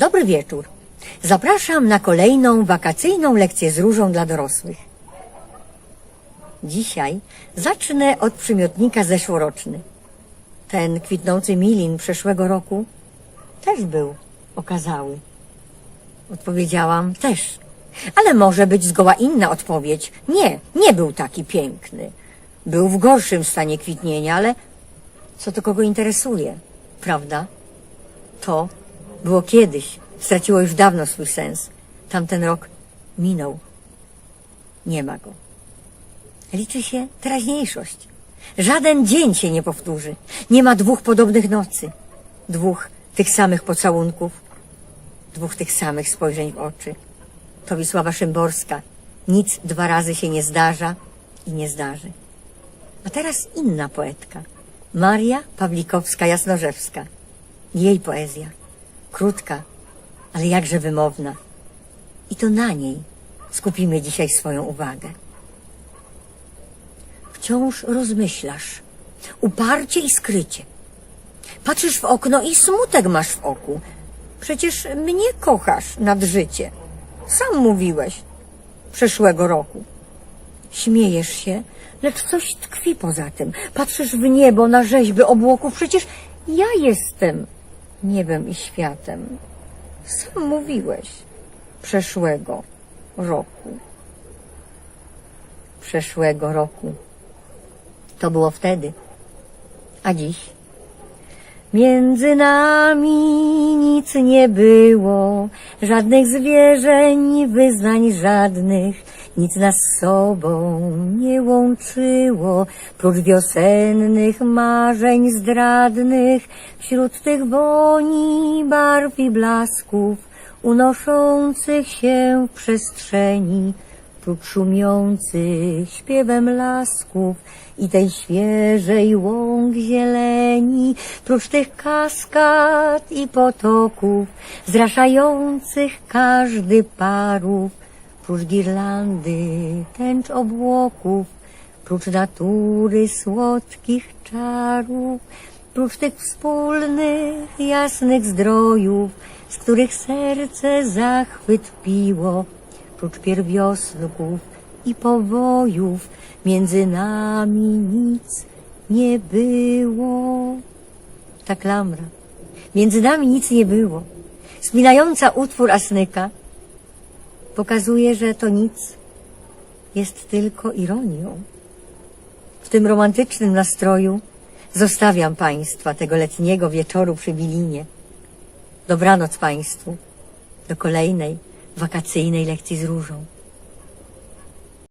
Dobry wieczór. Zapraszam na kolejną wakacyjną lekcję z różą dla dorosłych. Dzisiaj zacznę od przymiotnika zeszłoroczny. Ten kwitnący milin przeszłego roku też był okazały. Odpowiedziałam też. Ale może być zgoła inna odpowiedź. Nie, nie był taki piękny. Był w gorszym stanie kwitnienia, ale co to kogo interesuje, prawda? To było kiedyś, straciło już dawno swój sens. Tamten rok minął. Nie ma go. Liczy się teraźniejszość. Żaden dzień się nie powtórzy. Nie ma dwóch podobnych nocy. Dwóch tych samych pocałunków. Dwóch tych samych spojrzeń w oczy. To Wisława Szymborska. Nic dwa razy się nie zdarza i nie zdarzy. A teraz inna poetka. Maria Pawlikowska-Jasnorzewska. Jej poezja. Krótka, ale jakże wymowna. I to na niej skupimy dzisiaj swoją uwagę. Wciąż rozmyślasz, uparcie i skrycie. Patrzysz w okno i smutek masz w oku. Przecież mnie kochasz nad życie. Sam mówiłeś przeszłego roku. Śmiejesz się, lecz coś tkwi poza tym. Patrzysz w niebo na rzeźby obłoków. Przecież ja jestem niebem i światem. Sam mówiłeś przeszłego roku. Przeszłego roku. To było wtedy. A dziś? Między nami nic nie było, żadnych zwierzeń, wyznań żadnych, nic nas z sobą nie łączyło, prócz wiosennych marzeń zdradnych, wśród tych woni, barw i blasków, unoszących się w przestrzeni, prócz szumiących śpiewem lasków i tej świeżej łąk zieleni, prócz tych kaskad i potoków, zraszających każdy parów, prócz girlandy tęcz obłoków, prócz natury słodkich czarów, prócz tych wspólnych, jasnych zdrojów, z których serce zachwyt piło, prócz pierwiosnków i powojów, między nami nic nie było. Ta klamra. Między nami nic nie było. Spinająca utwór Asnyka pokazuje, że to nic jest tylko ironią. W tym romantycznym nastroju zostawiam Państwa tego letniego wieczoru przy Bilinie. Dobranoc Państwu. Do kolejnej wakacyjnej lekcji z różą.